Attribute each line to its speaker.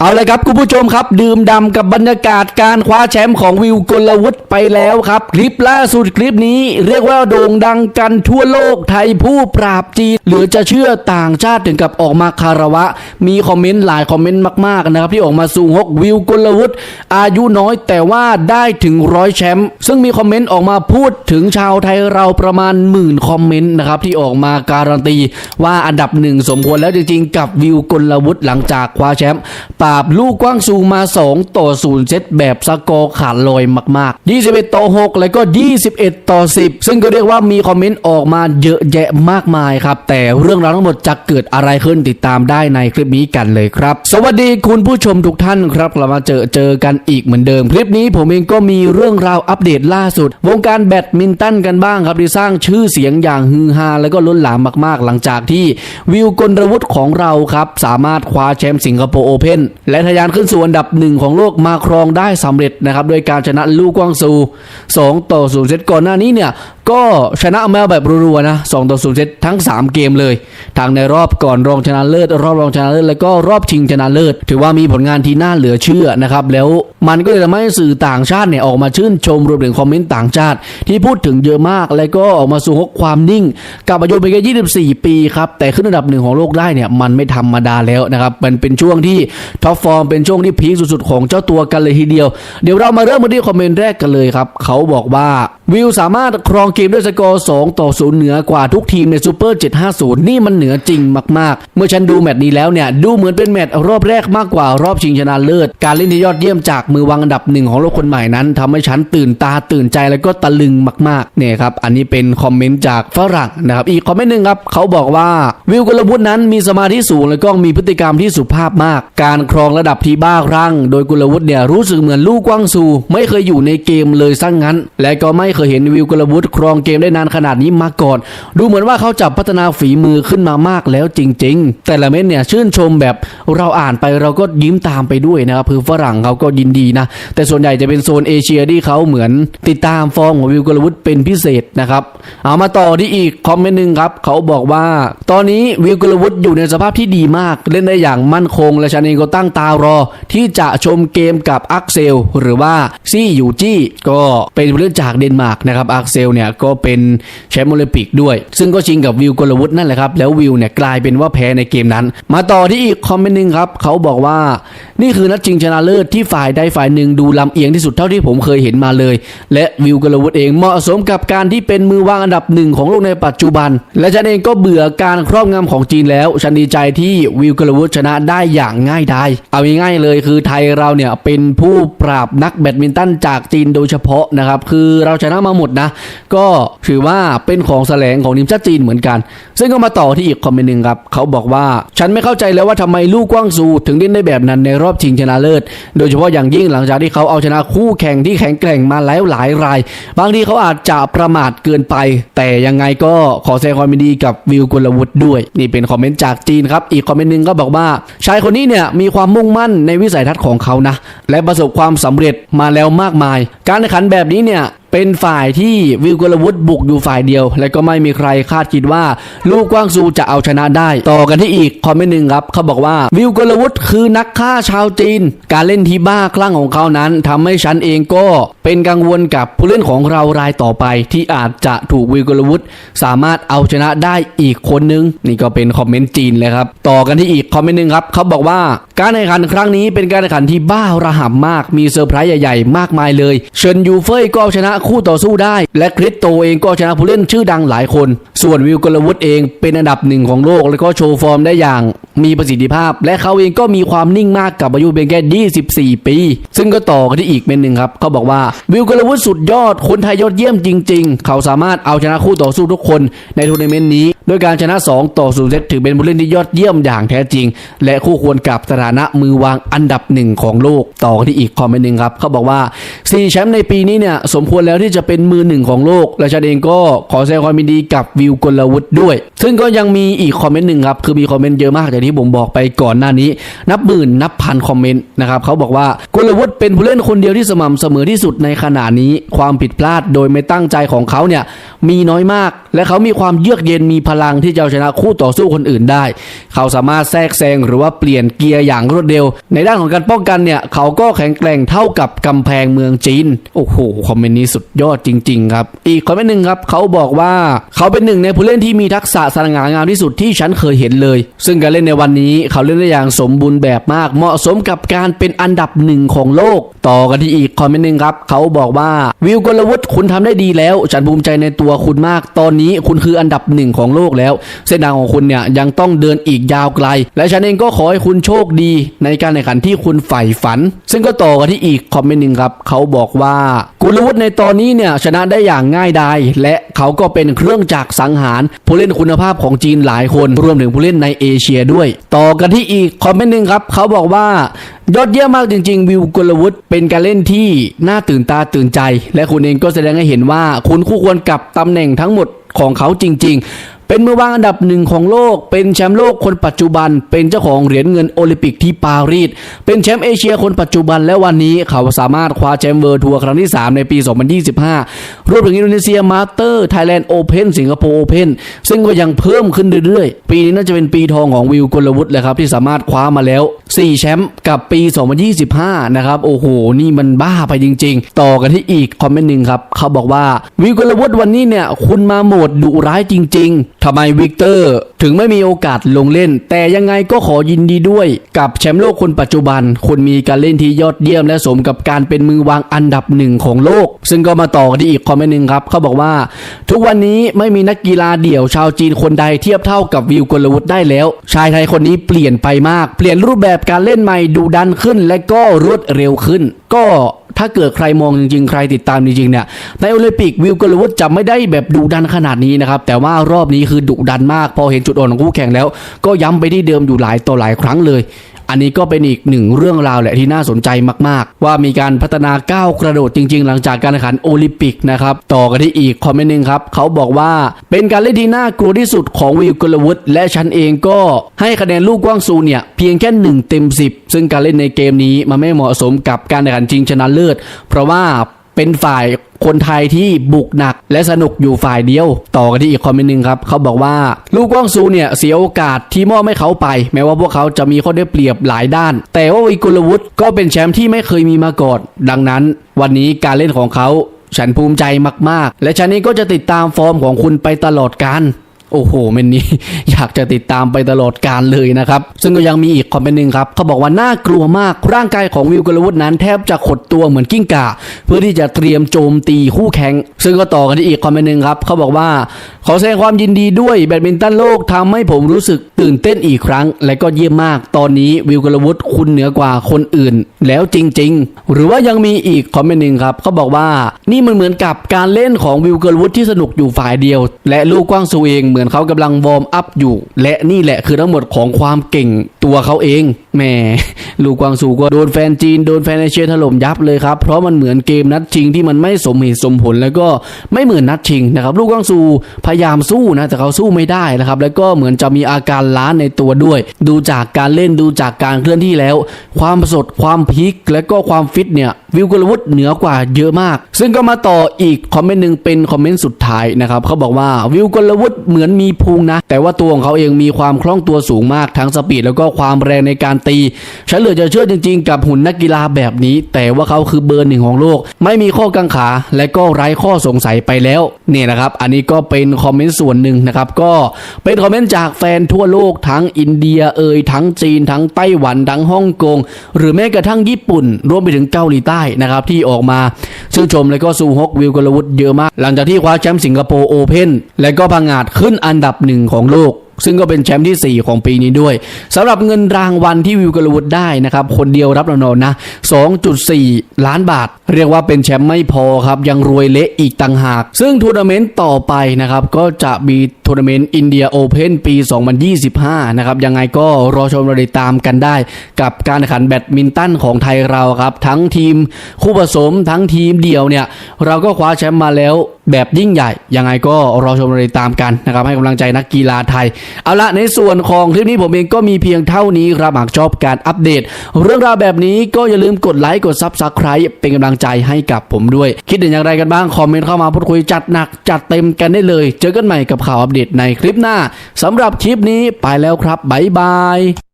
Speaker 1: เอาเลยครับคุณผู้ชมครับ ดื่มด่ำกับบรรยากาศการคว้าแชมป์ของวิวกลวุฒิไปแล้วครับ คลิปล่าสุดคลิปนี้ เรียกว่าโด่งดังกันทั่วโลกไทยผู้ปราบจีนหรือจะเชื่อต่างชาติถึงกับออกมาคารวะ มีคอมเมนต์หลายคอมเมนต์มากๆนะครับ ที่ออกมาสูงฮกวิวกลวุฒิอายุน้อยแต่ว่าได้ถึงร้อยแชมป์ซึ่งมีคอมเมนต์ออกมาพูดถึงชาวไทยเราประมาณหมื่นคอมเมนต์นะครับที่ออกมาการันตีว่าอันดับหนึ่งสมควรแล้วจริงๆ กับวิวกลวุฒิหลังจากคว้าแชมป์ปราบ ลูกกว้างสูงมา 2 ต่อ 0 เซตแบบสกอร์ขาดลอยมาก ๆ 21 ต่อ 6 แล้วก็ 21 ต่อ 10 ซึ่งก็เรียกว่ามีคอมเมนต์ออกมาเยอะแยะมากมายครับ แต่เรื่องราวทั้งหมดจะเกิดอะไรขึ้นติดตามได้ในคลิปนี้กันเลยครับ สวัสดีคุณผู้ชมทุกท่านครับเรามาเจอเจอกันอีกเหมือนเดิม คลิปนี้ผมเองก็มีเรื่องราวอัปเดตล่าสุด วงการแบดมินตันกันบ้างครับที่สร้างชื่อเสียงอย่างฮือฮาแล้วก็ล้นหลามมาก ๆ หลังจากที่วิวกลวุฒิของเราครับสามารถคว้าแชมป์สิงคโปร์โอเพน และทะยานขึ้นสู่อันดับหนึ่งของโลกมาครองได้สำเร็จนะครับโดยการชนะลู่กวางซู 2 ต่อ 0 เซตก่อนหน้านี้เนี่ย ก็ชนะมาแบบรัวๆนะ 2 ต่อ 0 เซตทั้ง 3 เกมเลยทั้งในรอบก่อนรองชนะเลิศ รอบรองชนะเลิศ แล้วก็รอบชิงชนะเลิศ ถือว่ามีผลงานที่น่าเหลือเชื่อนะครับ แล้วมันก็เลยทำให้สื่อต่างชาติเนี่ยออกมาชื่นชมรวมถึงคอมเมนต์ต่างชาติ ที่พูดถึงเยอะมาก แล้วก็ออกมาสู่ฮกความนิ่ง กับอายุเพียงแค่24 ปีครับแต่ขึ้นอันดับหนึ่งของโลกได้เนี่ยมันไม่ธรรมดาแล้วนะครับมันเป็นช่วงที่ท็อปฟอร์มเป็นช่วงที่พีคสุดๆของเจ้าตัวกันเลยทีเดียว เดี๋ยวเรามาเริ่มกันที่คอมเมนต์แรกกันเลยครับ เขาบอกว่า วิวสามารถครองเกมด้วยสกอร์ 2 ต่อ 0 เหนือกว่าทุกทีมในซูเปอร์ 750 นี่มันเหนือจริงมาก ๆ เมื่อฉันดูแมตช์นี้แล้วเนี่ย ดูเหมือนเป็นแมตช์รอบแรกมากกว่ารอบชิงชนะเลิศ การเล่นที่ยอดเยี่ยมจากมือวางอันดับหนึ่งของโลกคนใหม่นั้นทำให้ฉันตื่นตาตื่นใจแล้วก็ตะลึงมากๆเนี่ยครับ อันนี้เป็นคอมเมนต์จากฝรั่งนะครับ อีกคอมเมนต์หนึ่งครับ เขาบอกว่าวิวกลวุฒินั้นมีสมาธิสูงแล้วก็มีพฤติกรรมที่สุภาพมาก การครองระดับที่บ้าคลั่งโดยกุลวุฒิเนี่ยรู้สึกเหมือนลูกกว้างซูไม่เคยอยู่ในเกมเลยซะงงั้น และก็ไม่เคยเห็นวิวกลวุฒิครองเกมได้นานขนาดนี้มาก่อน ดูเหมือนว่าเขาจะพัฒนาฝีมือขึ้นมามากแล้วจริง ๆ แต่ละเม็ดเนี่ยชื่นชมแบบเราอ่านไปเราก็ยิ้มตามไปด้วยนะครับคือฝรั่งเขาก็ยินดีนะ แต่ส่วนใหญ่จะเป็นโซนเอเชียที่เขาเหมือนติดตามฟอร์มของวิวกลวุฒิเป็นพิเศษนะครับ เอามาต่อที่อีกคอมเมนต์หนึ่งครับ เขาบอกว่า ตอนนี้วิวกลวุฒิอยู่ในสภาพที่ดีมาก เล่นได้อย่างมั่นคง และฉันเองก็ตั้งตารอ ที่จะชมเกมกับอักเซล หรือว่าซี่ยูจี้ก็เป็นผู้เล่นจากเดนมาร์ก นะครับอักเซลเนี่ยก็เป็นแชมป์โอลิมปิกด้วย ซึ่งก็ชิงกับวิวกลวุฒินั่นแหละครับ แล้ววิวเนี่ยกลายเป็นว่าแพ้ในเกมนั้น มาต่อที่อีกคอมเมนต์หนึ่งครับเขาบอกว่านี่คือนัดชิงชนะเลิศที่ฝ่ายใดฝ่ายหนึ่งดูลำเอียงที่สุดเท่าที่ผมเคยเห็นมาเลย และวิวกลวุฒิเองเหมาะสมกับการที่เป็นมือวางอันดับหนึ่งของโลกในปัจจุบัน และฉันเองก็เบื่อการครอบงำของจีนแล้วฉันดีใจที่วิวกลวุฒิชนะได้อย่างง่ายดายเอาง่ายๆเลยคือไทยเราเนี่ยเป็นผู้ปราบนักแบดมินตันจากจีนโดยเฉพาะนะครับคือเราชนะมาหมดนะ ก็ถือว่าเป็นของแสลงของทีมชาติจีนเหมือนกัน ซึ่งก็มาต่อที่อีกคอมเมนต์หนึ่งครับ เขาบอกว่าฉันไม่เข้าใจแล้วว่าทำไมลูกกว้างซูถึงเล่นได้แบบนั้นในรอบชิงชนะเลิศ โดยเฉพาะอย่างยิ่งหลังจากที่เขาเอาชนะคู่แข่งที่แข็งแกร่งมาแล้วหลายราย บางทีเขาอาจจะประมาทเกินไป แต่ยังไงก็ขอแสดงความยินดีกับวิวกุลวุฒิด้วย นี่เป็นคอมเมนต์จากจีนครับ อีกคอมเมนต์หนึ่งก็บอกว่าชายคนนี้เนี่ยมีความมุ่งมั่นในวิสัยทัศน์ของเขานะ และประสบความสำเร็จมาแล้วมากมาย การแข่งขันแบบนี้เนี่ยเป็นฝ่ายที่วิวกลวุฒิบุกอยู่ฝ่ายเดียว และก็ไม่มีใครคาดคิดว่า ลูกกว้างซูจะเอาชนะได้ ต่อกันที่อีกคอมเมนต์หนึ่งครับเขาบอกว่าวิวกลวุฒิคือนักฆ่าชาวจีน การเล่นที่บ้าคลั่งของเขานั้นทำให้ฉันเองก็เป็นกังวลกับผู้เล่นของเรารายต่อไป ที่อาจจะถูกวิวกลวุฒิสามารถเอาชนะได้อีกคนนึง นี่ก็เป็นคอมเมนต์จีนเลยครับต่อกันที่อีกคอมเมนต์หนึ่งครับเขาบอกว่า การแข่งขันครั้งนี้เป็นการแข่งขันที่บ้าระห่ำมาก มีเซอร์ไพรส์ใหญ่ๆ มากมายเลย เชิญยูเฟยก็ชนะคู่ต่อสู้ได้ และคริสโตเองก็ชนะผู้เล่นชื่อดังหลายคน ส่วนวิวกลวุฒิเองเป็นอันดับหนึ่งของโลก แล้วก็โชว์ฟอร์มได้อย่าง มีประสิทธิภาพ และเขาเองก็มีความนิ่งมากกับอายุเพียงแค่ 24 ปี ซึ่งก็ต่อกันที่อีกเมนหนึ่งครับเขาบอกว่าวิวกลวุฒิสุดยอด คนไทยยอดเยี่ยมจริง ๆ เขาสามารถเอาชนะคู่ต่อสู้ทุกคนในทัวร์นาเมนต์นี้ ด้วยการชนะ 2 ต่อ0เซตถือเป็นผู้เล่นที่ยอดเยี่ยมอย่างแท้จริง และคู่ควรกับสถาานะมือวางอันดับหนึ่งของโลกต่อกันที่อีกคอมเมนต์หนึ่งครับเขาบอกว่าสี่แชมป์ในปีนี้เนี่ยสมควรแล้วที่จะเป็นมือหนึ่งของโลก และฉันเองก็ขอแสดงความยินดีกับวิวกลวุฒิด้วย ซึ่งก็ยังมีอีกคอมเมนต์หนึ่งครับคือมีคอมเมนต์เยอะมากอย่างที่ผมบอกไปก่อนหน้านี้ นับหมื่นนับพันคอมเมนต์นะครับเขาบอกว่ากลวุฒิเป็นผู้เล่นคนเดียวที่สม่ำเสมอที่สุดในขณะนี้ ความผิดพลาดโดยไม่ตั้งใจของเขาเนี่ยมีน้อยมาก และเขามีความเยือกเย็นมีพลังที่จะเอาชนะคู่ต่อสู้คนอื่นได้ เขาสามารถแทรกแซงหรือว่าเปลี่ยนเกียร์อย่างรวดเร็ว ในด้านของการป้องกันเนี่ยเขาก็แข็งแกร่งเท่ากับกำแพงเมืองจีน โอ้โหคอมเมนต์นี้สุดยอดจริงๆครับอีกคอมเมนต์หนึ่งครับเขาบอกว่าเขาเป็นหนึ่งในผู้เล่นที่มีทักษะสง่างามที่สุดที่ฉันเคยเห็นเลย ซึ่งการเล่นในวันนี้เขาเล่นได้อย่างสมบูรณ์แบบมาก เหมาะสมกับการเป็นอันดับหนึ่งของโลก ต่อกันที่อีกคอมเมนต์หนึ่งครับเขาบอกว่าวิวกลวุฒิคุณทำได้ดีแล้ว ฉันภูมิใจในตัวคุณมากตอนนี้คุณคืออันดับหนึ่งของโลกแล้ว เส้นทางของคุณเนี่ยยังต้องเดินอีกยาวไกล และฉันเองก็ขอให้คุณโชคดีในการแข่งขันที่คุณใฝ่ฝัน ซึ่งก็ต่อกันที่อีกคอมเมนต์หนึ่งครับเขาบอกว่ากุลวุฒิในตอนนี้เนี่ยชนะได้อย่างง่ายดายและเขาก็เป็นเครื่องจักรสังหารผู้เล่นคุณภาพของจีนหลายคนรวมถึงผู้เล่นในเอเชียด้วย ต่อกันที่อีกคอมเมนต์หนึ่งครับเขาบอกว่า ยอดเยี่ยมมากจริง ๆ วิวกลวุฒิเป็นการเล่นที่น่าตื่นตาตื่นใจ และคุณเองก็แสดงให้เห็นว่าคุณคู่ควรกับตำแหน่งทั้งหมดของเขาจริง ๆ เป็นมือวางอันดับหนึ่งของโลก เป็นแชมป์โลกคนปัจจุบัน เป็นเจ้าของเหรียญเงินโอลิมปิกที่ปารีส เป็นแชมป์เอเชียคนปัจจุบัน และวันนี้เขาสามารถคว้าแชมป์เวิร์ทัวร์ครั้งที่ 3 ในปี 2025 รวมถึงอินโดนีเซียมาสเตอร์ไทยแลนด์โอเพนสิงคโปร์โอเพนซึ่งก็ยังเพิ่มขึ้นเรื่อยๆ ปีนี้น่าจะเป็นปีทองของวิวกลวุฒิเลยครับที่สามารถคว้ามาแล้ว 4 แชมป์กับปี 2025 นะครับ โอ้โห นี่มันบ้าไปจริง ๆ ต่อกันที่อีกคอมเมนต์หนึ่งครับเขาบอกว่าวิวกลวุฒิวันนี้เนี่ยคุณมาโหมดดุร้ายจริง ๆ ทำไมวิกเตอร์ถึงไม่มีโอกาสลงเล่น แต่ยังไงก็ขอยินดีด้วยกับแชมป์โลกคนปัจจุบันคุณมีการเล่นที่ยอดเยี่ยมและสมกับการเป็นมือวางอันดับหนึ่งของโลก ซึ่งก็มาต่อกันที่อีกคอมเมนต์หนึ่งครับเขาบอกว่า ทุกวันนี้ไม่มีนักกีฬาเดี่ยวชาวจีนคนใดเทียบเท่ากับวิวกลวุฒิได้แล้ว ชายไทยคนนี้เปลี่ยนไปมาก เปลี่ยนรูปแบบการเล่นใหม่ดุดันขึ้น และก็รวดเร็วขึ้น ก็ถ้าเกิดใครมองจริงๆ ใครติดตามจริงๆเนี่ยในโอลิมปิกวิวกลวุฒิจะไม่ได้แบบดุดันขนาดนี้นะครับแต่ว่ารอบนี้คือดุดันมาก พอเห็นจุดอ่อนของคู่แข่งแล้ว ก็ย้ำไปที่เดิมอยู่หลายต่อหลายครั้งเลย อันนี้ก็เป็นอีกหนึ่งเรื่องราวแหละที่น่าสนใจมากๆ ว่ามีการพัฒนาก้าวกระโดดจริง ๆ หลังจากการแข่งขันโอลิมปิกนะครับ ต่อกันที่อีกคอมเมนต์หนึ่งครับเขาบอกว่าเป็นการเล่นที่น่ากลัวที่สุดของวิวกลวุฒิและฉันเองก็ให้คะแนนลูกกว้างซูเนี่ยเพียงแค่หนึ่งเต็ม10 ซึ่งการเล่นในเกมนี้มันไม่เหมาะสมกับการแข่งขันจริงชนะเลิศ เพราะว่า เป็นฝ่ายคนไทยที่บุกหนักและสนุกอยู่ฝ่ายเดียว ต่อกันที่อีกคอมเมนต์หนึ่งครับเขาบอกว่า ลูกกว้างซูเนี่ยเสียโอกาสที่มอบให้เขาไป แม้ว่าพวกเขาจะมีข้อได้เปรียบหลายด้าน แต่ว่าวิกุลวุฒิก็เป็นแชมป์ที่ไม่เคยมีมาก่อนดังนั้น วันนี้การเล่นของเขาฉันภูมิใจมากๆ และฉันนี้ก็จะติดตามฟอร์มของคุณไปตลอดกาล โอ้โหเมนนี้อยากจะติดตามไปตลอดการเลยนะครับ ซึ่งก็ยังมีอีกคอมเมนต์หนึ่งครับเขาบอกว่าน่ากลัวมากร่างกายของวิวกลวุฒินั้นแทบจะขดตัวเหมือนกิ้งก่าเพื่อที่จะเตรียมโจมตีคู่แข่งซึ่งก็ต่อกันที่อีกคอมเมนต์หนึ่งครับเขาบอกว่าขอแสดงความยินดีด้วยแบดมินตันโลกทำให้ผมรู้สึกตื่นเต้นอีกครั้ง และก็เยี่ยมมาก ตอนนี้วิวกลวุฒิคุณเหนือกว่าคนอื่น แล้วจริง ๆ หรือว่ายังมีอีกคอมเมนต์หนึ่งครับเขาบอกว่านี่มันเหมือนกับการเล่นของวิวกลวุฒิที่สนุกอยู่ฝ่ายเดียว และลูกกว้างซูเองเหมือนเขากำลังวอร์มอัพอยู่ และนี่แหละคือทั้งหมดของความเก่งตัวเขาเอง แหมลูกกวางซูก็โดนแฟนจีนโดนแฟนเอเชียถล่มยับเลยครับเพราะมันเหมือนเกมนัดชิงที่มันไม่สมเหตุสมผลแล้วก็ไม่เหมือนนัดชิงนะครับลูกกวางซูพยายามสู้นะแต่เขาสู้ไม่ได้นะครับแล้วก็เหมือนจะมีอาการล้าในตัวด้วย ดูจากการเล่นดูจากการเคลื่อนที่แล้ว ความสดความพลิกและก็ความฟิตเนี่ยวิวกลวุฒิเหนือกว่าเยอะมาก ซึ่งก็มาต่ออีกคอมเมนต์หนึ่งเป็นคอมเมนต์สุดท้ายนะครับเขาบอกว่าวิวกลวุฒิเหมือนมีพุงนะ แต่ว่าตัวของเขาเองมีความคล่องตัวสูงมากทั้งสปีดแล้วก็ความแรงในการตี ฉันเหลือจะเชื่อจริงๆ กับหุ่นนักกีฬาแบบนี้ แต่ว่าเขาคือเบอร์หนึ่งของโลก ไม่มีข้อกังขา และก็ไร้ข้อสงสัยไปแล้วเนี่ยนะครับ อันนี้ก็เป็นคอมเมนต์ส่วนหนึ่งนะครับ ก็เป็นคอมเมนต์จากแฟนทั่วโลกทั้งอินเดียเอ่ยทั้งจีน ทั้งไต้หวันทั้งฮ่องกง หรือแม้กระทั่งญี่ปุ่น รวมไปถึงเกาหลีใต้นะครับที่ออกมาชื่นชมและก็ซูฮกวิวกลวุฒิเยอะมาก หลังจากที่คว้าแชมป์สิงคโปร์โอเพนและก็พังงาดขึ้นอันดับหนึ่งของโลก ซึ่งก็เป็นแชมป์ที่ 4 ของปีนี้ด้วยสำหรับเงินรางวัลที่วิวกลวุฒิได้นะครับ คนเดียวรับรางวัลนะ 2.4 ล้านบาท เรียกว่าเป็นแชมป์ไม่พอครับ ยังรวยเละอีกต่างหาก ซึ่งทัวร์นาเมนต์ต่อไปนะครับ ก็จะมีทัวร์นาเมนต์อินเดียโอเพนปี 2025 นะครับ ยังไงก็รอชมรอติดตามกันได้ กับการแข่งขันแบดมินตันของไทยเราครับ ทั้งทีมคู่ผสมทั้งทีมเดี่ยวเนี่ยเราก็คว้าแชมป์มาแล้ว แบบยิ่งใหญ่ ยังไงก็รอชมรอติดตามกันนะครับ ให้กำลังใจนักกีฬาไทย เอาละในส่วนของคลิปนี้ผมเองก็มีเพียงเท่านี้ครับหากชอบการอัปเดต เรื่องราวแบบนี้ก็อย่าลืมกดไลค์กดซับสไคร b e เป็นกำลังใจให้กับผมด้วย คิดเห็นอย่างไรกันบ้าง คอมเมนต์เข้ามาพูดคุยจัดหนักจัดเต็มกันได้เลย เจอกันใหม่กับข่าวอัปเดตในคลิปหน้าสำหรับคลิปนี้ไปแล้วครับบ๊ายบาย